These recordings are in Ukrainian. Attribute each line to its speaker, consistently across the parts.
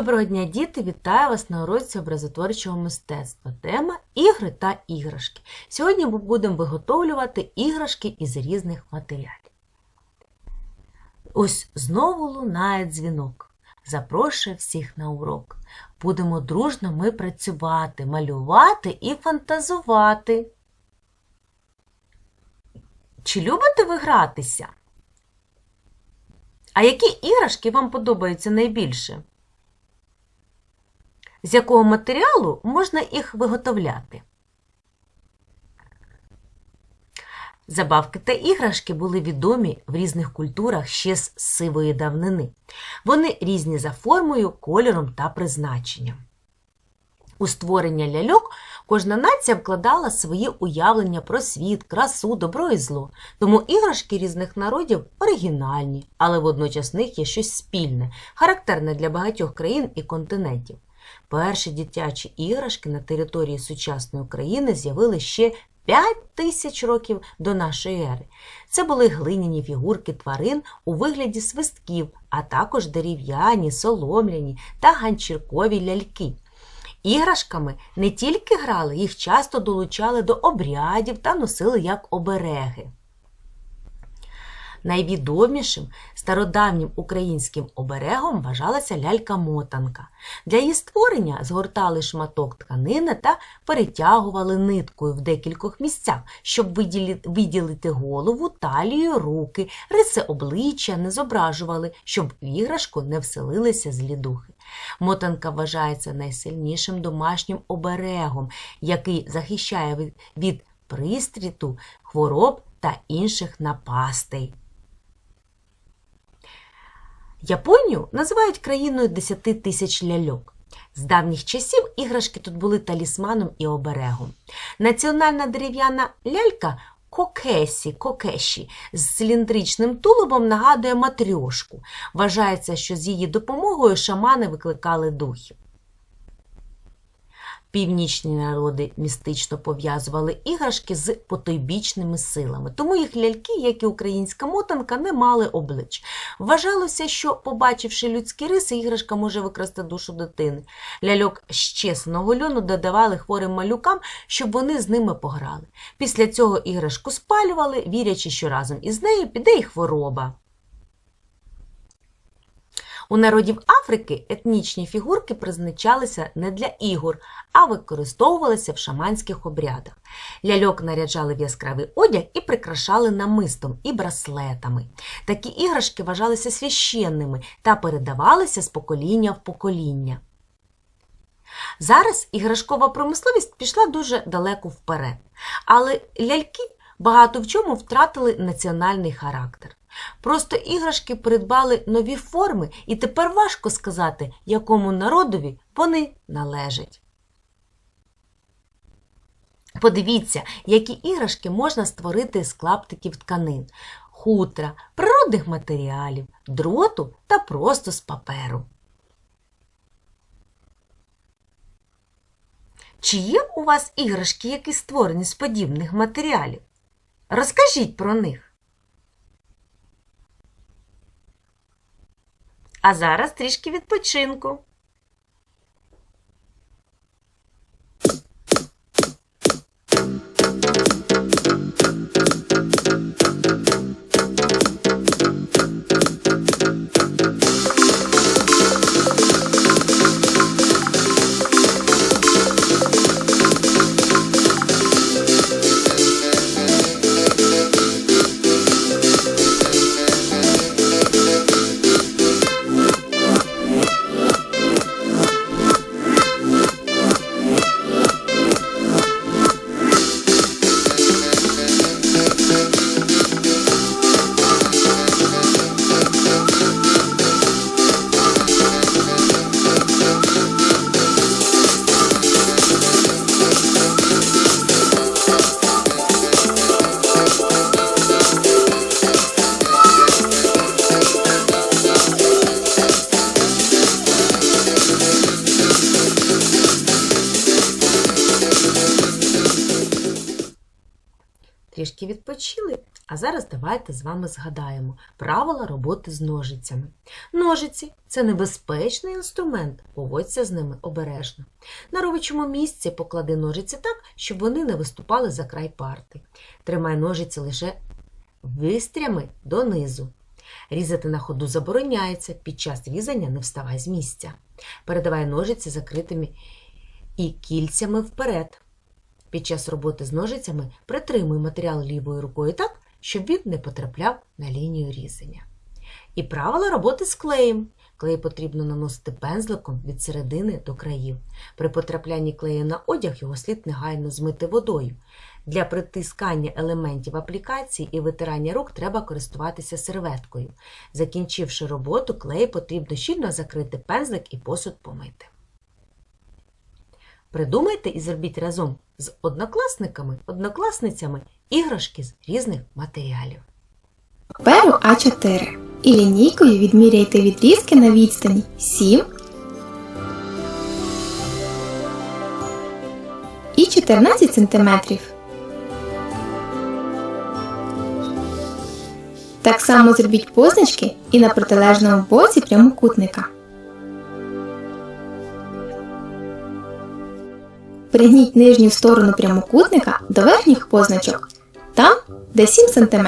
Speaker 1: Доброго дня, діти! Вітаю вас на уроці образотворчого мистецтва. Тема ігри та іграшки. Сьогодні ми будемо виготовлювати іграшки із різних матеріалів. Ось знову лунає дзвінок. Запрошує всіх на урок. Будемо дружно ми працювати, малювати і фантазувати. Чи любите ви гратися? А які іграшки вам подобаються найбільше? З якого матеріалу можна їх виготовляти? Забавки та іграшки були відомі в різних культурах ще з сивої давнини. Вони різні за формою, кольором та призначенням. У створення ляльок кожна нація вкладала свої уявлення про світ, красу, добро і зло. Тому іграшки різних народів оригінальні, але водночас в них є щось спільне, характерне для багатьох країн і континентів. Перші дитячі іграшки на території сучасної України з'явилися ще 5 тисяч років до нашої ери. Це були глиняні фігурки тварин у вигляді свистків, а також дерев'яні, соломляні та ганчіркові ляльки. Іграшками не тільки грали, їх часто долучали до обрядів та носили як обереги. Найвідомішим стародавнім українським оберегом вважалася лялька-мотанка. Для її створення згортали шматок тканини та перетягували ниткою в декількох місцях, щоб виділити голову, талію, руки, риси обличчя не зображували, щоб в іграшку не вселилися злі духи. Мотанка вважається найсильнішим домашнім оберегом, який захищає від пристріту, хвороб та інших напастей. Японію називають країною 10 тисяч ляльок. З давніх часів іграшки тут були талісманом і оберегом. Національна дерев'яна лялька кокесі, кокеші з циліндричним тулубом нагадує матрьошку. Вважається, що з її допомогою шамани викликали духів. Північні народи містично пов'язували іграшки з потойбічними силами, тому їх ляльки, як і українська мотанка, не мали облич. Вважалося, що, побачивши людські риси, іграшка може викрасти душу дитини. Ляльок з чесного льону додавали хворим малюкам, щоб вони з ними пограли. Після цього іграшку спалювали, вірячи, що разом із нею піде й хвороба. У народів Африки етнічні фігурки призначалися не для ігор, а використовувалися в шаманських обрядах. Ляльок наряджали в яскравий одяг і прикрашали намистом і браслетами. Такі іграшки вважалися священними та передавалися з покоління в покоління. Зараз іграшкова промисловість пішла дуже далеко вперед, але ляльки багато в чому втратили національний характер. Просто іграшки придбали нові форми, і тепер важко сказати, якому народові вони належать. Подивіться, які іграшки можна створити з клаптиків тканин, хутра, природних матеріалів, дроту та просто з паперу. Чи є у вас іграшки, які створені з подібних матеріалів? Розкажіть про них. А зараз трішки відпочинку. Відпочили, а зараз давайте з вами згадаємо правила роботи з ножицями. Ножиці це небезпечний інструмент, поводься з ними обережно. На робочому місці поклади ножиці так, щоб вони не виступали за край парти. Тримай ножиці лише вистрями донизу. Різати на ходу забороняється, під час різання не вставай з місця. Передавай ножиці закритими і кільцями вперед. Під час роботи з ножицями притримуй матеріал лівою рукою так, щоб він не потрапляв на лінію різання. І правила роботи з клеєм. Клей потрібно наносити пензликом від середини до країв. При потраплянні клею на одяг його слід негайно змити водою. Для притискання елементів аплікації і витирання рук треба користуватися серветкою. Закінчивши роботу, клей потрібно щільно закрити пензлик і посуд помити. Придумайте і зробіть разом з однокласниками, однокласницями іграшки з різних матеріалів.
Speaker 2: паперу А4 і лінійкою відміряйте відрізки на відстані 7 і 14 см. Так само зробіть позначки і на протилежному боці прямокутника. Пригніть нижню сторону прямокутника до верхніх позначок, там, де 7 см.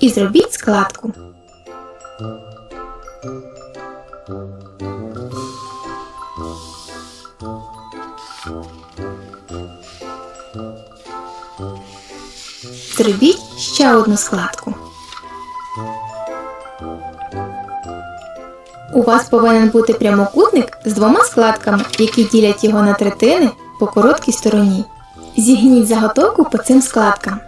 Speaker 2: І зробіть складку. Зробіть ще одну складку. У вас повинен бути прямокутник з двома складками, які ділять його на третини по короткій стороні. Зігніть заготовку по цим складкам.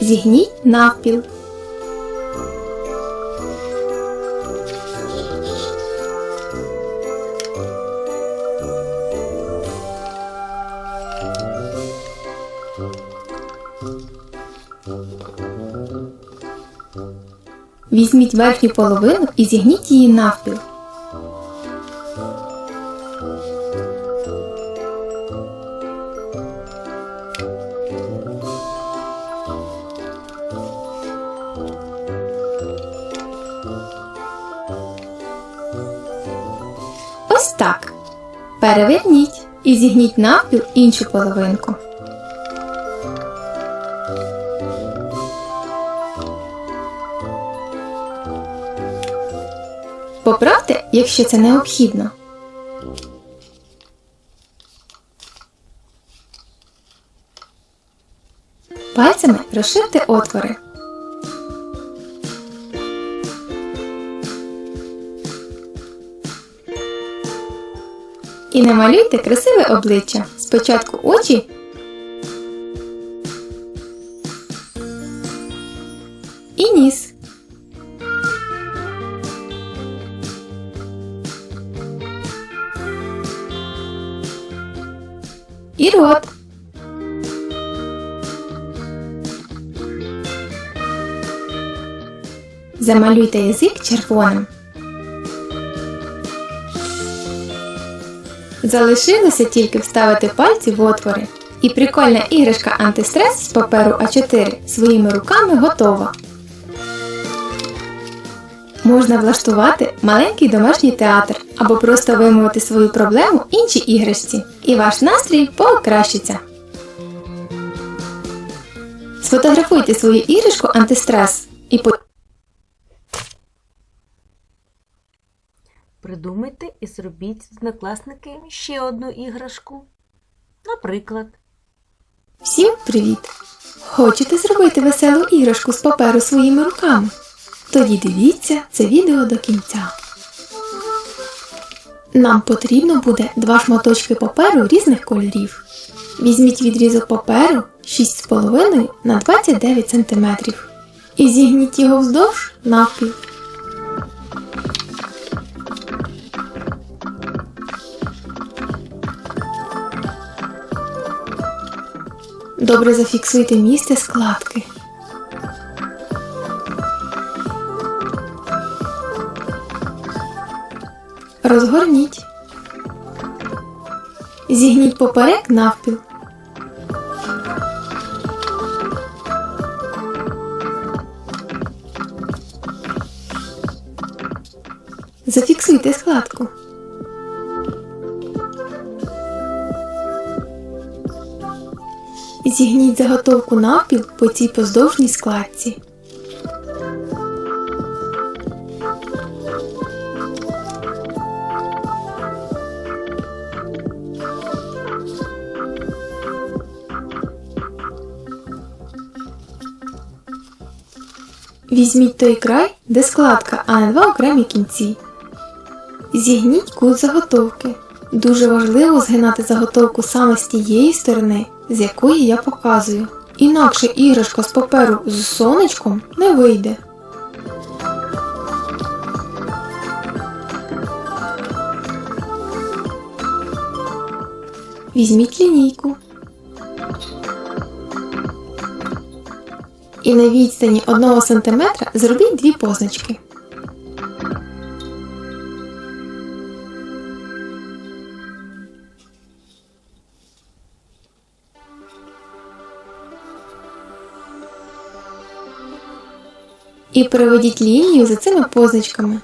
Speaker 2: Зігніть навпіл. Візьміть верхню половину і зігніть її навпіл. Ось так. Переверніть і зігніть навпіл іншу половинку. Поправте, якщо це необхідно. Пальцями розширте отвори. І намалюйте красиве обличчя. Спочатку очі. І рот. Замалюйте язик червоним. Залишилося тільки вставити пальці в отвори. І прикольна іграшка антистрес з паперу А4 своїми руками готова. Можна влаштувати маленький домашній театр або просто вимовити свою проблему іншій іграшці, і ваш настрій покращиться. Сфотографуйте свою іграшку антистрес і по
Speaker 1: Придумайте і зробіть з однокласники ще одну іграшку. Наприклад,
Speaker 2: Всім привіт! Хочете зробити веселу іграшку з паперу своїми руками? Тоді дивіться це відео до кінця. Нам потрібно буде два шматочки паперу різних кольорів. Візьміть відрізок паперу 6,5 на 29 см і зігніть його вздовж навпіл. Добре зафіксуйте місце складки. Розгорніть. Зігніть поперек навпіл. Зафіксуйте складку. Зігніть заготовку навпіл по цій поздовжній складці. Візьміть той край, де складка, а не два окремі кінці. Зігніть кут заготовки. Дуже важливо згинати заготовку саме з тієї сторони, з якої я показую. Інакше іграшка з паперу з сонечком не вийде. Візьміть лінійку. І на відстані 1 см зробіть дві позначки. І проведіть лінію за цими позначками.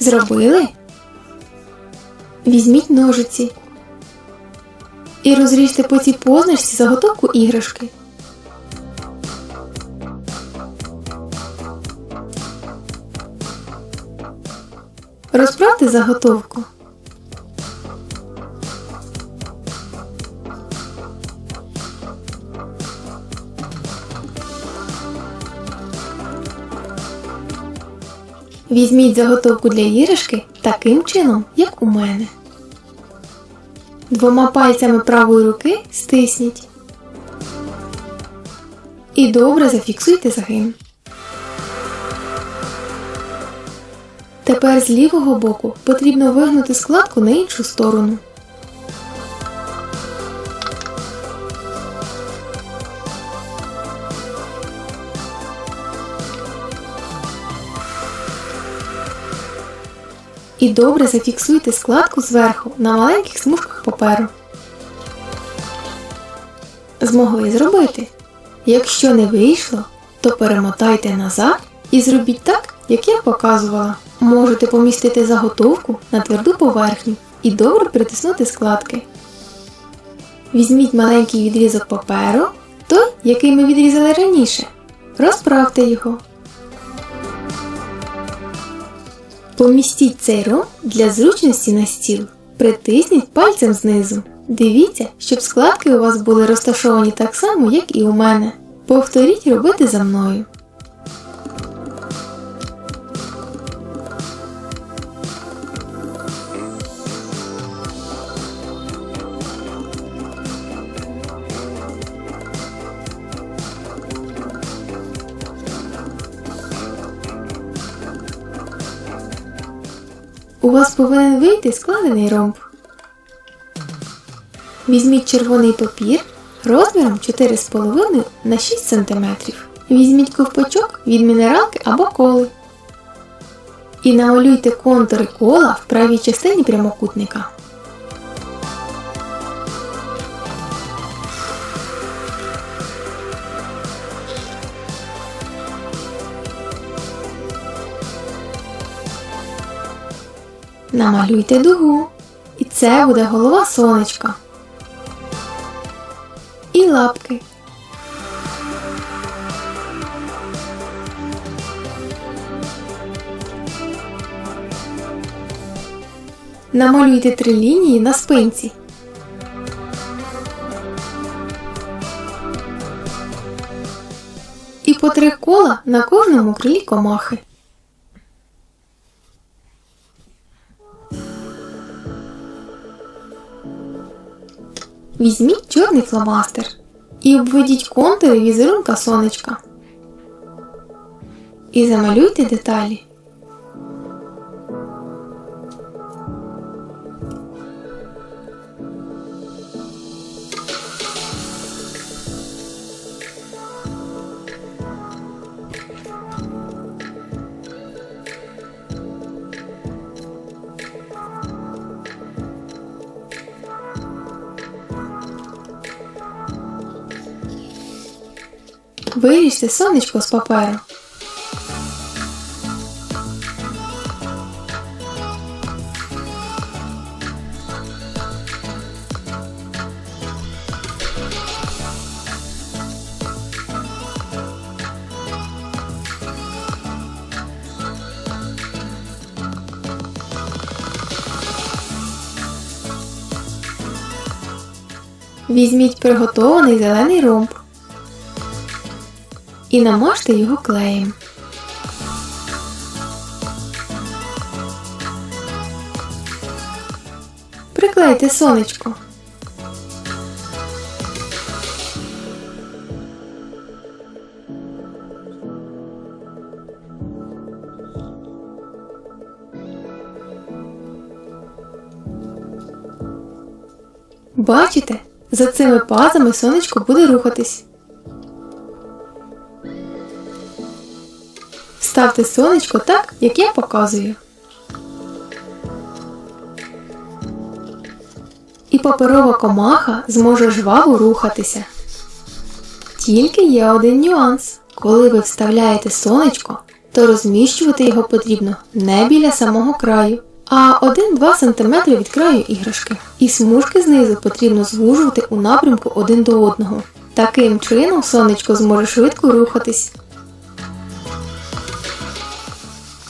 Speaker 2: Зробили? Візьміть ножиці і розріжте по цій позначці заготовку іграшки. Розправте заготовку. Візьміть заготовку для іграшки таким чином, як у мене. Двома пальцями правої руки стисніть. І добре зафіксуйте загин. Тепер з лівого боку потрібно вигнути складку на іншу сторону. І добре зафіксуйте складку зверху на маленьких смужках паперу. Змогли зробити. Якщо не вийшло, то перемотайте назад і зробіть так, як я показувала. Можете помістити заготовку на тверду поверхню і добре притиснути складки. Візьміть маленький відрізок паперу, той, який ми відрізали раніше. Розправте його. Помістіть цей ром для зручності на стіл. Притисніть пальцем знизу. Дивіться, щоб складки у вас були розташовані так само, як і у мене. Повторіть робити за мною. У вас повинен вийти складений ромб. Візьміть червоний папір розміром 4,5 на 6 см. Візьміть ковпачок від мінералки або коли. І намалюйте контури кола в правій частині прямокутника. Намалюйте дугу. І це буде голова сонечка. І лапки. Намалюйте три лінії на спинці. І по три кола на кожному крилі комахи. Візьміть чорний фломастер і обведіть контури візерунка сонечка. І замалюйте деталі. Виріжте сонечко з паперу. Візьміть приготований зелений ромб і намажте його клеєм. Приклейте сонечко. Бачите, за цими пазами сонечко буде рухатись. Ставте сонечко так, як я показую. І паперова комаха зможе жваво рухатися. Тільки є один нюанс. Коли ви вставляєте сонечко, то розміщувати його потрібно не біля самого краю, а 1-2 см від краю іграшки. І смужки знизу потрібно звужувати у напрямку один до одного. Таким чином сонечко зможе швидко рухатись.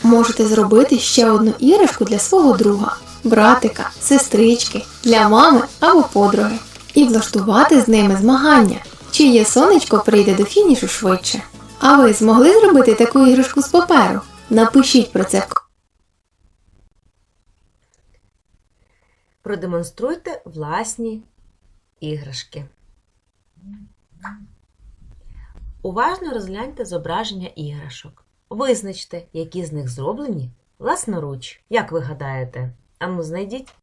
Speaker 2: Можете зробити ще одну іграшку для свого друга, братика, сестрички, для мами або подруги. І влаштувати з ними змагання, чиє сонечко прийде до фінішу швидше. А ви змогли зробити таку іграшку з паперу? Напишіть про це
Speaker 1: Продемонструйте власні іграшки. Уважно розгляньте зображення іграшок. Визначте, які з них зроблені власноруч. Як ви гадаєте? Ану, знайдіть.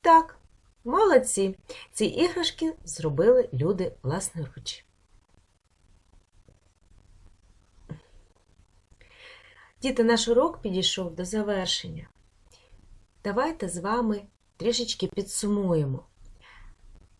Speaker 1: Так, молодці. Ці іграшки зробили люди власноруч. Діти, наш урок підійшов до завершення. Давайте з вами трішечки підсумуємо.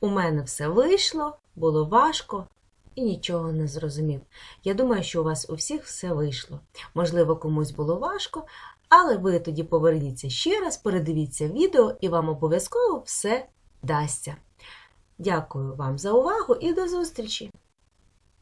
Speaker 1: У мене все вийшло, було важко і нічого не зрозумів. Я думаю, що у вас у всіх все вийшло. Можливо, комусь було важко, але ви тоді поверніться ще раз, передивіться відео і вам обов'язково все дасться. Дякую вам за увагу і до зустрічі!